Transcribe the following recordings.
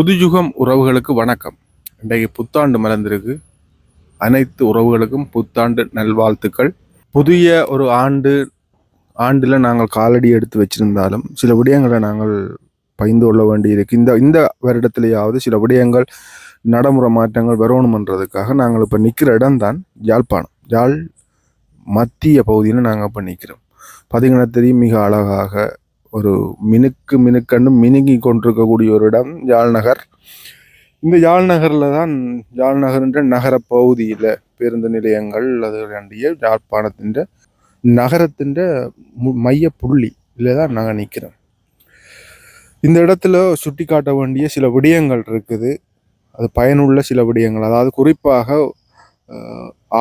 புதுயுகம் உறவுகளுக்கு வணக்கம். இன்றைக்கு புத்தாண்டு மலர்ந்திருக்கு. அனைத்து உறவுகளுக்கும் புத்தாண்டு நல்வாழ்த்துக்கள். புதிய ஒரு ஆண்டு ஆண்டில் நாங்கள் காலடி எடுத்து வச்சிருந்தாலும் சில விடயங்களை நாங்கள் பகிர்ந்து கொள்ள வேண்டியிருக்கு. இந்த இந்த வருடத்திலேயாவது சில விடயங்கள் நடைமுறை மாற்றங்கள் வரணுமன்றதுக்காக நாங்கள் இப்போ நிற்கிற இடம்தான் யாழ்ப்பாணம். யாழ் மத்திய பகுதியில் நாங்கள் இப்போ நிற்கிறோம் பார்த்தீங்கன்னா தெரியும் மிக அழகாக ஒரு மினுக்கு மினுக்கண்டு மினுங்கி கொண்டிருக்கக்கூடிய ஒரு இடம் யாழ்நகர் இந்த யாழ்நகரில் தான் யாழ்நகர்ன்ற நகர பகுதியில் பேருந்து நிலையங்கள் அது வேண்டிய யாழ்ப்பாணத்தின் நகரத்தின் மைய புள்ளி தான் நாங்கள் நிற்கிறோம் இந்த இடத்துல சுட்டி காட்ட வேண்டிய சில விடயங்கள் இருக்குது. அது பயனுள்ள சில விடயங்கள். அதாவது குறிப்பாக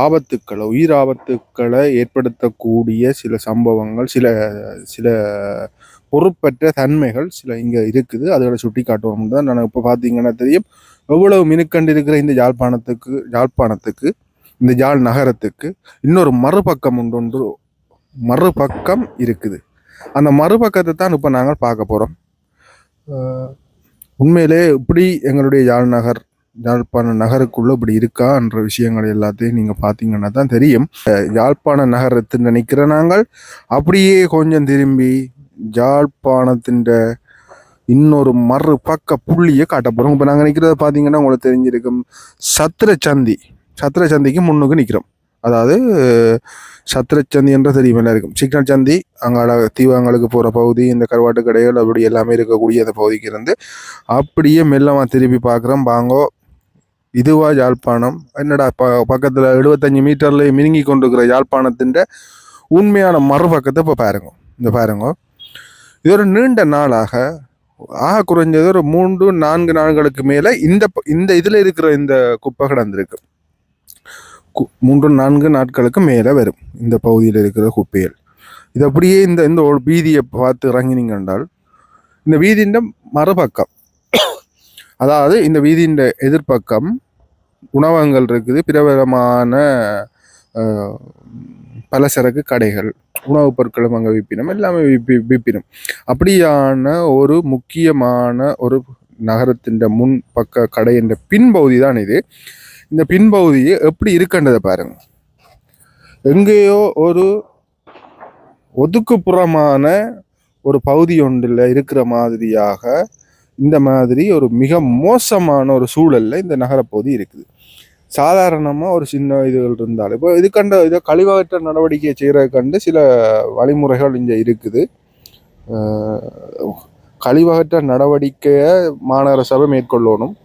ஆபத்துக்களை உயிர் ஆபத்துக்களை ஏற்படுத்தக்கூடிய சில சம்பவங்கள் சில சில பொறுப்பற்ற தன்மைகள் சில இங்கே இருக்குது. அதோட சுட்டி காட்டுவோம் தான் நான் இப்போ பார்த்தீங்கன்னா தெரியும். எவ்வளவு மினுக்கண்டு இருக்கிற இந்த யாழ்ப்பாணத்துக்கு யாழ்ப்பாணத்துக்கு இந்த யாழ் நகரத்துக்கு இன்னொரு மறுபக்கம் உண்டு ஒன்று மறுபக்கம் இருக்குது. அந்த மறுபக்கத்தை தான் இப்போ நாங்கள் பார்க்க போகிறோம் உண்மையிலே இப்படி எங்களுடைய யாழ் நகர் யாழ்ப்பாண நகருக்குள்ள இப்படி இருக்கான்ற விஷயங்கள் எல்லாத்தையும் நீங்கள் பார்த்தீங்கன்னா தான் தெரியும். யாழ்ப்பாண நகரத்தில் நினைக்கிற நாங்கள் அப்படியே கொஞ்சம் திரும்பி யாழ்ப்பாணத்தின் இன்னொரு மறு பக்க புள்ளியை காட்ட போகிறோம் இப்போ நாங்கள் நிற்கிறத பார்த்தீங்கன்னா உங்களுக்கு தெரிஞ்சிருக்கும். சத்திரச்சந்தி சத்திரச்சந்திக்கு முன்னுக்கு நிற்கிறோம் அதாவது சத்திரச்சந்தி என்ற தெரியுமில்ல இருக்கும் சிக்னல் சந்தி அங்கால தீவாங்களுக்கு போகிற பகுதி இந்த கருவாட்டு கடைகள் அப்படி எல்லாமே இருக்கக்கூடிய அந்த பகுதிக்கு இருந்து அப்படியே மெல்லமாக திருப்பி பார்க்குறோம் பாங்கோ இதுவா யாழ்ப்பாணம். என்னடா ப பக்கத்தில் எழுபத்தஞ்சு மீட்டர்லேயே மினுங்கி கொண்டிருக்கிற யாழ்ப்பாணத்தின் உண்மையான மறுபக்கத்தை இப்போ பாருங்க. இந்த பாருங்க. இது ஒரு நீண்ட நாளாக ஆக குறைஞ்சது ஒரு மூன்று நான்கு நாள்களுக்கு மேலே இந்த ப- இந்த இதில் இருக்கிற இந்த குப்பை கடந்திருக்கு. கு- மூன்று நான்கு நாட்களுக்கு மேலே வரும் இந்த பகுதியில் இருக்கிற குப்பைகள். இது அப்படியே இந்த இந்த ஒரு வீதியை பார்த்து இறங்கினீங்க என்றால் இந்த வீதியின் மறுபக்கம் அதாவது இந்த வீதியின் எதிர்ப்பக்கம் உணவகங்கள் இருக்குது பிரபலமான பலசரக்கு கடைகள் உணவுப் பொருட்களும் அங்கே விற்பினம் எல்லாமே விற்பி விற்பினம் அப்படியான ஒரு முக்கியமான ஒரு நகரத்தின் முன் பக்க கடையின் பின்பகுதி தான் இது. இந்த பின்பகுதியை எப்படி இருக்கின்றதை பாருங்க. எங்கேயோ ஒரு ஒதுக்குப்புறமான ஒரு பகுதி ஒன்றில் இருக்கிற மாதிரியாக இந்த மாதிரி ஒரு மிக மோசமான ஒரு சூழலில் இந்த நகரப்பகுதி இருக்குது. சாதாரணமாக ஒரு சின்ன இதுகள் இருந்தாலும். இப்போ இதுக்கண்ட இதை கழிவகற்ற நடவடிக்கையை செய்கிறது கண்டு சில வழிமுறைகள் இங்கே இருக்குது. கழிவகற்ற நடவடிக்கையை மாநகர சபை மேற்கொள்ளணும்.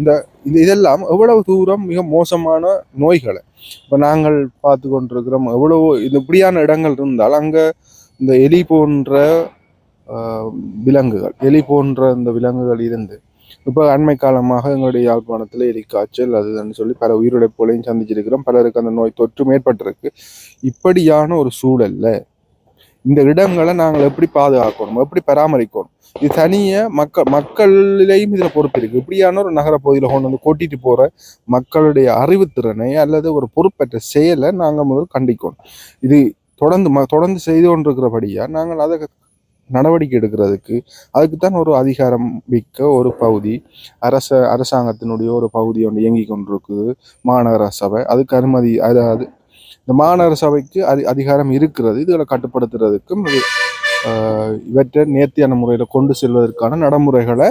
இந்த இது இதெல்லாம் எவ்வளவு தூரம் மிக மோசமான நோய்களை இப்போ நாங்கள் பார்த்து கொண்டிருக்கிறோம் எவ்வளவு இது இப்படியான இடங்கள் இருந்தால் அங்கே இந்த எலி போன்ற விலங்குகள் எலி போன்ற இந்த விலங்குகள் இருந்து இப்போ அண்மை காலமாக எங்களுடைய யாழ்ப்பாணத்தில் எலி காய்ச்சல் அதுன்னு சொல்லி பல உயிரிழப்புகளையும் சந்திச்சிருக்கிறோம். பலருக்கு அந்த நோய் தொற்று ஏற்பட்டிருக்கு. இப்படியான ஒரு சூழல்ல இந்த இடங்களை நாங்கள் எப்படி பாதுகாக்கணும்? எப்படி பராமரிக்கணும்? இது தனிய மக்கள் மக்களிலேயும் இதில் பொறுப்பு இருக்கு. இப்படியான ஒரு நகர பகுதியில் கொண்டு வந்து கூட்டிட்டு போற மக்களுடைய அறிவுத்திறனை அல்லது ஒரு பொறுப்பற்ற செயலை நாங்கள் முதல் கண்டிக்கணும். இது தொடர்ந்து ம தொடர்ந்து செய்து கொண்டிருக்கிறபடியா நாங்கள் அதை நடவடிக்கை எடுக்கிறதுக்கு அதுக்கு தான் ஒரு அதிகாரம் மிக்க ஒரு பகுதி. அரச அரசாங்கத்தினுடைய ஒரு பகுதி ஒன்று இயங்கி கொண்டிருக்குது. மாநகர சபை. அதுக்கு அனுமதி அதாவது இந்த மாநகர சபைக்கு அதி அதிகாரம் இருக்கிறது. இதுகளை கட்டுப்படுத்துறதுக்கும் இது இவற்றை நேர்த்தியான முறையில் கொண்டு செல்வதற்கான நடைமுறைகளை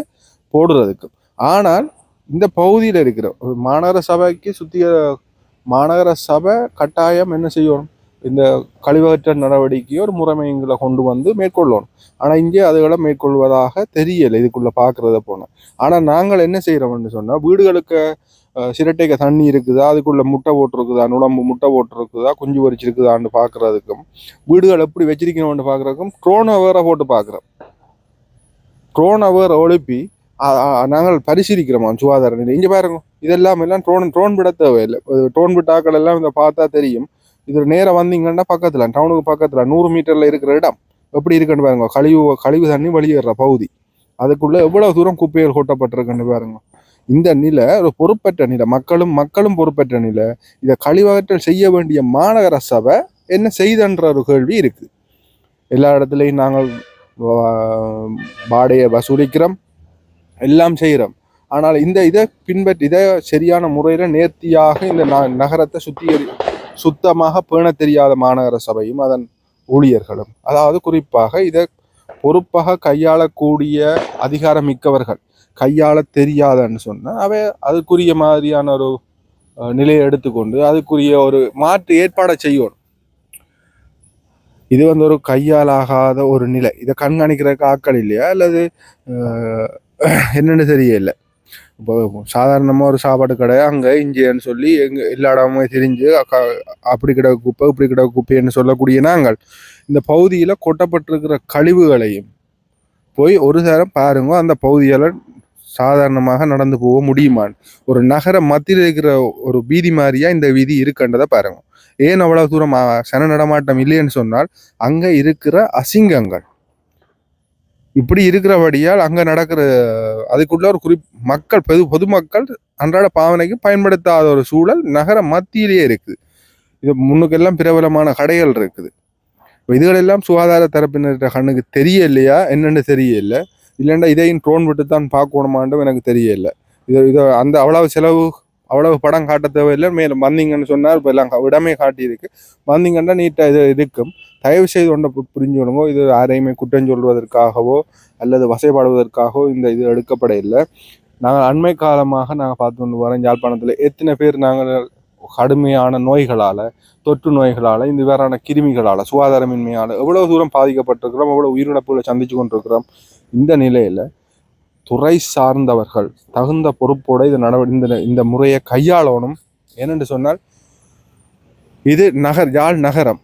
போடுறதுக்கும். ஆனால் இந்த பகுதியில் இருக்கிற ஒரு மாநகர சபைக்கு சுத்திய மாநகர சபை கட்டாயம் என்ன செய்யணும்? இந்த கழிவகற்ற நடவடிக்கையை ஒரு முறைமைங்களை கொண்டு வந்து மேற்கொள்ளணும். ஆனால் இங்கே அதுகளை மேற்கொள்வதாக தெரியலை. இதுக்குள்ளே பார்க்குறத போனோம் ஆனால் நாங்கள் என்ன செய்கிறோம்னு சொன்னால் வீடுகளுக்கு சிரட்டைக்கு தண்ணி இருக்குதா? அதுக்குள்ளே முட்டை போட்டிருக்குதா? நுழம்பு முட்டை போட்டிருக்குதா? குஞ்சு பொரிச்சிருக்குதான்னு பார்க்குறதுக்கும் வீடுகள் எப்படி வச்சிருக்கணும்னு பார்க்குறதுக்கும் ட்ரோன் அவரை போட்டு பார்க்குறோம் ட்ரோன் அவரை ஒழுப்பி நாங்கள் பரிசீலிக்கிறோமா. சுகாதார நிலை இங்கே பாருங்க. இதெல்லாம் எல்லாம் ட்ரோன் ட்ரோன் விட தேவையில்லை. ட்ரோன் விட்டாக்கள் எல்லாம் இதை பார்த்தா தெரியும். இது நேராக வந்தீங்கன்னா பக்கத்தில் டவுனுக்கு பக்கத்தில் நூறு மீட்டரில் இருக்கிற இடம். எப்படி இருக்குன்னு பாருங்க கழிவு கழிவு தண்ணி வெளியேற பகுதி. அதுக்குள்ளே எவ்வளோ தூரம் குப்பைகள் கொட்டப்பட்டிருக்குன்னு பாருங்க. இந்த நிலை ஒரு பொறுப்பற்ற நிலை மக்களும் மக்களும் பொறுப்பற்ற நிலை. இதை கழிவகற்றல் செய்ய வேண்டிய மாநகர சபை என்ன செய்தன்ற ஒரு கேள்வி இருக்குது எல்லா இடத்துலையும் நாங்கள் வாடகையை வசூலிக்கிறோம் எல்லாம் செய்கிறோம். ஆனால் இந்த இதை பின்பற்றி இதை சரியான முறையில் நேர்த்தியாக இந்த ந- நகரத்தை சுத்திகரி சுத்தமாக பேண தெரியாத மாநகர சபையும் அதன் ஊழியர்களும். அதாவது குறிப்பாக இதை பொறுப்பாக கையாளக்கூடிய அதிகாரம் மிக்கவர்கள் கையாள தெரியாதன்னு சொன்னால் அவை அதுக்குரிய மாதிரியான ஒரு நிலையை எடுத்துக்கொண்டு அதுக்குரிய ஒரு மாற்று ஏற்பாடை செய்யணும். இது வந்து ஒரு கையாலாகாத ஒரு நிலை. இதை கண்காணிக்கிறதுக்கு ஆட்கள் இல்லையா? அல்லது என்னென்னு தெரியல. இப்போ சாதாரணமாக ஒரு சாப்பாடு கடை அங்கே இங்கேன்னு சொல்லி எங்கள் எல்லா இடமும் தெரிஞ்சு அக்கா- அப்படி கிட குப்பை இப்படி கிட குப்பைன்னு சொல்லக்கூடிய நாங்கள் இந்த பகுதியில் கொட்டப்பட்டிருக்கிற கழிவுகளையும் போய் ஒரு தரம் பாருங்க அந்த பகுதியால் சாதாரணமாக நடந்து போக முடியுமான்னு ஒரு நகர மத்தியில் இருக்கிற ஒரு வீதி மாதிரியா இந்த வீதி இருக்குன்றதை பாருங்க. ஏன் அவ்வளோ தூரம் சன நடமாட்டம் இல்லைன்னு சொன்னால் அங்கே இருக்கிற அசிங்கங்கள் இப்படி இருக்கிறபடியால் அங்கே நடக்கிற அதுக்குள்ள ஒரு குறி மக்கள் பொது பொதுமக்கள் அன்றாட பாவனைக்கு பயன்படுத்தாத ஒரு சூழல் நகர மத்தியிலேயே இருக்குது. இது முன்னுக்கெல்லாம் பிரபலமான கடைகள் இருக்குது. இப்போ இதுகளெல்லாம் சுகாதார தரப்பினர் கண்ணுக்கு தெரியலையா? என்னென்னு தெரியல. இல்லைன்னா இதையும் ட்ரோன் விட்டு தான் பார்க்கணுமான்டும் எனக்கு தெரியல. இது இது அந்த அவ்வளவு செலவு அவ்வளவு படம் காட்ட தேவையில்லை. மேலும் வந்தீங்கன்னு சொன்னால் இப்போ எல்லாம் இடமே காட்டியிருக்கு. வந்தீங்கன்னா நீட்டாக இது இருக்கும். தயவு செய்து ஒன்றை புரிஞ்சு கொள்ளுங்க இது யாரையுமே குற்றம் சொல்வதற்காகவோ அல்லது வசைப்பாடுவதற்காகவோ இந்த இது எடுக்கப்பட இல்லை. நாங்கள் அண்மை காலமாக நாங்கள் பார்த்து கொண்டு வரோம் யாழ்ப்பாணத்தில் எத்தனை பேர் நாங்கள் கடுமையான நோய்களால் தொற்று நோய்களால் இந்த வேறான கிருமிகளால் சுகாதாரமின்மையால் எவ்வளோ தூரம் பாதிக்கப்பட்டிருக்கிறோம் எவ்வளோ உயிரிழப்புகளை சந்திச்சு கொண்டிருக்கிறோம் இந்த நிலையில் துறை சார்ந்தவர்கள் தகுந்த பொறுப்போடு இந்த நடவடி இந்த இந்த முறையை கையாளணும். ஏனென்று சொன்னால் இது நகர் யாழ் நகரம்.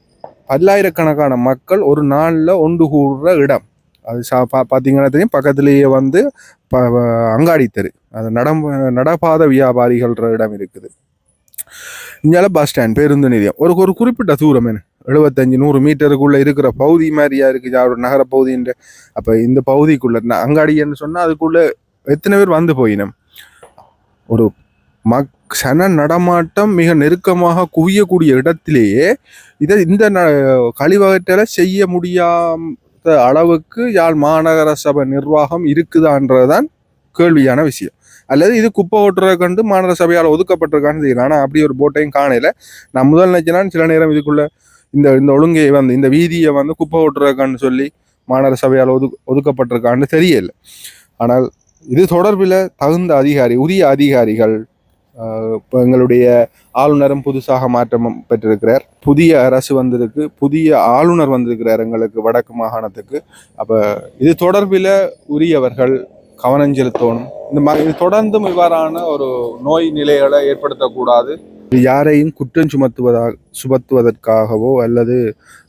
பல்லாயிரக்கணக்கான மக்கள் ஒரு நாளில் ஒன்று கூடுற இடம். அது சா பா பார்த்தீங்கன்னா தெரியும். பக்கத்துலேயே வந்து ப ப- அங்காடி தெரு. அது நடம் நடப்பாத வியாபாரிகள்ன்ற இடம் இருக்குது. இங்கால பஸ் ஸ்டாண்ட் பேருந்து நிலையம். ஒரு ஒரு குறிப்பிட்ட தூரம் என்ன? எழுபத்தஞ்சு நூறு மீட்டருக்குள்ளே இருக்கிற பகுதி மாதிரியா இருக்குது. யா- ஒரு நகர பகுதின்ற. அப்போ இந்த பகுதிக்குள்ளே அங்காடின்னு சொன்னால் அதுக்குள்ளே எத்தனை பேர் வந்து போயினம்? ஒரு மக் சன நடமாட்டம் மிக நெருக்கமாக குவியக்கூடிய இடத்திலேயே இதை இந்த ந- கழிவகற்றலை செய்ய முடியாத அளவுக்கு யாழ் மாநகர சபை நிர்வாகம் இருக்குதான்றதுதான் கேள்வியான விஷயம். அல்லது இது குப்பை ஓட்டுறதை கண்டு மாநகர சபையால் ஒதுக்கப்பட்டிருக்கான்னு தெரியல. ஆனால் அப்படி ஒரு போட்டையும் காணையில் நான் முதல் நினைச்சேன்னா சில நேரம் இதுக்குள்ள இந்த இந்த ஒழுங்கை வந்து இந்த வீதியை வந்து குப்பை ஓட்டுறதுக்கான்னு சொல்லி மாநகர சபையால் ஒது ஒதுக்கப்பட்டிருக்கான்னு தெரியல. ஆனால் இது தொடர்பில் தகுந்த அதிகாரி உரிய அதிகாரிகள் இப்போ எங்களுடைய ஆளுநரும் புதுசாக மாற்றம் பெற்றிருக்கிறார். புதிய அரசு வந்திருக்கு புதிய ஆளுநர் வந்திருக்கிறார் எங்களுக்கு வடக்கு மாகாணத்துக்கு. அப்போ இது தொடர்பில் உரியவர்கள் கவனம் செலுத்தணும் இந்த மாதிரி இது தொடர்ந்தும் இவ்வாறான ஒரு நோய் நிலைகளை ஏற்படுத்தக்கூடாது. யாரையும் குற்றம் சுமத்துவதாக சுமத்துவதற்காகவோ அல்லது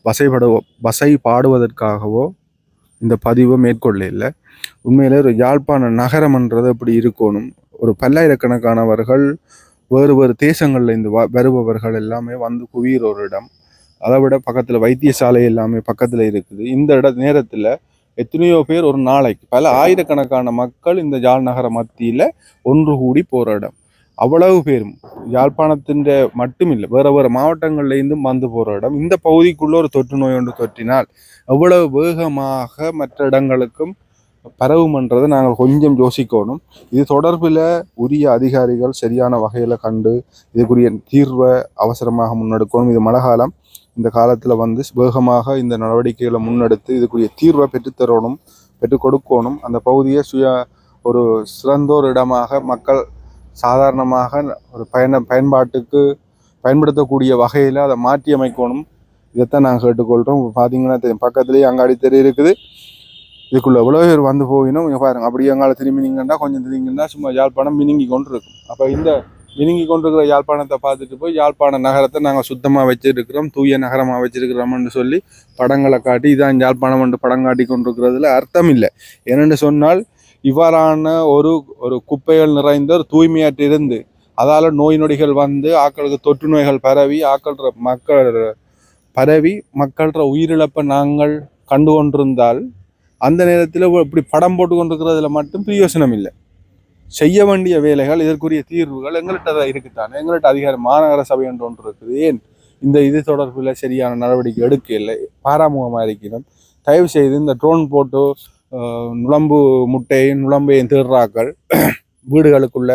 வசைபடு வசை பாடுவதற்காகவோ இந்த பதிவு மேற்கொள்ள இல்லை உண்மையில் ஒரு யாழ்ப்பாண நகரம்ன்றது அப்படி இருக்கணும். ஒரு பல்லாயிரக்கணக்கானவர்கள் வேறு வேறு தேசங்களில் இருந்து வ- வருபவர்கள் எல்லாமே வந்து குவியிற ஒரு இடம். அதை விட பக்கத்தில் வைத்தியசாலை எல்லாமே பக்கத்தில் இருக்குது. இந்த இட நேரத்தில் எத்தனையோ பேர் ஒரு நாளைக்கு பல ஆயிரக்கணக்கான மக்கள் இந்த யாழ் நகர மத்தியில் ஒன்று கூடி போகிற இடம். அவ்வளவு பேரும் யாழ்ப்பாணத்தின் மட்டும் இல்லை வேறு வேறு மாவட்டங்கள்லேருந்தும் வந்து போகிற இடம். இந்த பகுதிக்குள்ளே ஒரு தொற்று நோய் ஒன்று தொற்றினால் எவ்வளவு வேகமாக மற்ற இடங்களுக்கும் பரவுமன்றதை நாங்கள் கொஞ்சம் யோசிக்கணும். இது தொடர்பில் உரிய அதிகாரிகள் சரியான வகையில் கண்டு இதுக்குரிய தீர்வை அவசரமாக முன்னெடுக்கணும். இது மழை காலம். இந்த காலத்தில் வந்து வேகமாக இந்த நடவடிக்கைகளை முன்னெடுத்து இதுக்குரிய தீர்வை பெற்றுத்தரணும் பெற்றுக் கொடுக்கணும் அந்த பகுதியை சுய ஒரு சிறந்தோர் இடமாக மக்கள் சாதாரணமாக ஒரு பயண பயன்பாட்டுக்கு பயன்படுத்தக்கூடிய வகையில் அதை மாற்றி அமைக்கணும் இதைத்தான் நாங்கள் கேட்டுக்கொள்கிறோம் பார்த்தீங்கன்னா பக்கத்துலேயே அங்காடி தெரு இருக்குது. இதுக்குள்ள எவ்வளோ பேர் வந்து போயினும் இங்கே பாருங்க அப்படியே எங்கால திரும்பி நீங்கன்னா கொஞ்சம் திரும்பிங்கன்னா சும்மா யாழ்ப்பாணம் மினுங்கி கொண்டு இருக்கும் அப்போ இந்த மினுங்கி கொண்டிருக்கிற யாழ்ப்பாணத்தை பார்த்துட்டு போய் யாழ்ப்பாண நகரத்தை நாங்கள் சுத்தமாக வச்சிருக்கிறோம் தூய நகரமாக வச்சிருக்கிறோம்னு சொல்லி படங்களை காட்டி இதான் யாழ்ப்பாணம் என்று படம் காட்டி கொண்டிருக்கிறதுல அர்த்தம் இல்லை. ஏனென்று சொன்னால் இவ்வாறான ஒரு ஒரு குப்பைகள் நிறைந்த ஒரு தூய்மையாற்று இருந்து அதால் நோய் நொடிகள் வந்து ஆக்களுக்கு தொற்று நோய்கள் பரவி ஆக்கள் மக்கள் பரவி மக்கள்ற உயிரிழப்பை நாங்கள் கண்டு கொண்டிருந்தால் அந்த நேரத்தில் இப்படி படம் போட்டு கொண்டிருக்கிறதுல மட்டும் பிரயோசனம் இல்லை செய்ய வேண்டிய வேலைகள் இதற்குரிய தீர்வுகள் எங்கள்கிட்ட தான் இருக்குத்தானே எங்கள்கிட்ட அதிகாரம் மாநகர சபை என்று ஒன்று இருக்குது. ஏன்? இந்த இது தொடர்பில் சரியான நடவடிக்கை எடுக்க இல்லை. பாராமுகமாக இருக்கிறோம். தயவு செய்து இந்த ட்ரோன் போட்டு நுழம்பு நுளம்பு முட்டையும் நுளம்பையும் தேடுறாக்கள் வீடுகளுக்குள்ள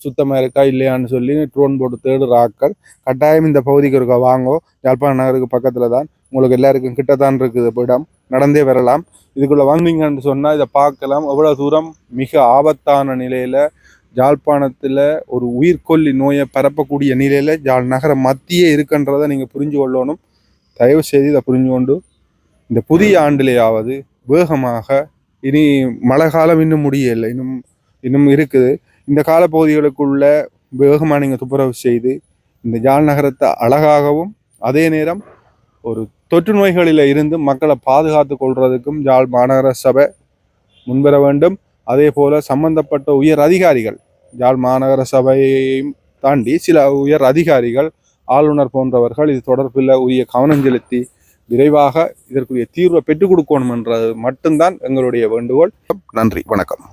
சுத்தமாக இருக்கா இல்லையான்னு சொல்லி ட்ரோன் போட்டு தேடுற ஆட்கள் கட்டாயம் இந்த பகுதிக்கு இருக்க வாங்கோ. யாழ்ப்பாண நகருக்கு பக்கத்தில் தான். உங்களுக்கு எல்லாருக்கும் கிட்டத்தான் இருக்குது இடம். நடந்தே வரலாம். இதுக்குள்ளே வந்தீங்கன்னு சொன்னால் இதை பார்க்கலாம். எவ்வளோ தூரம்? மிக ஆபத்தான நிலையில் ஜாழ்ப்பாணத்தில் ஒரு உயிர்கொல்லி நோயை பரப்பக்கூடிய நிலையில் யாழ் நகர மத்தியே இருக்குன்றதை நீங்கள் புரிஞ்சு கொள்ளணும். தயவு செய்து இதை புரிஞ்சு கொண்டு இந்த புதிய ஆண்டிலேயாவது வேகமாக இனி மழை காலம் இன்னும் முடியலை இன்னும் இன்னும் இருக்குது. இந்த காலப்பகுதிகளுக்குள்ள வேகமாக நீங்கள் துப்புரவு செய்து இந்த ஜால் நகரத்தை அழகாகவும் அதே நேரம் ஒரு தொற்று நோய்களில் இருந்து மக்களை பாதுகாத்து கொள்வதற்கும் யாழ் மாநகர சபை முன்வர வேண்டும். அதே போல் சம்பந்தப்பட்ட உயர் அதிகாரிகள் யாழ் மாநகர சபையையும் தாண்டி சில உயர் அதிகாரிகள் ஆளுநர் போன்றவர்கள் இது தொடர்பில் உரிய கவனம் செலுத்தி விரைவாக இதற்குரிய தீர்வை பெற்றுக் கொடுக்கணும் என்றது மட்டும்தான் எங்களுடைய வேண்டுகோள். நன்றி வணக்கம்.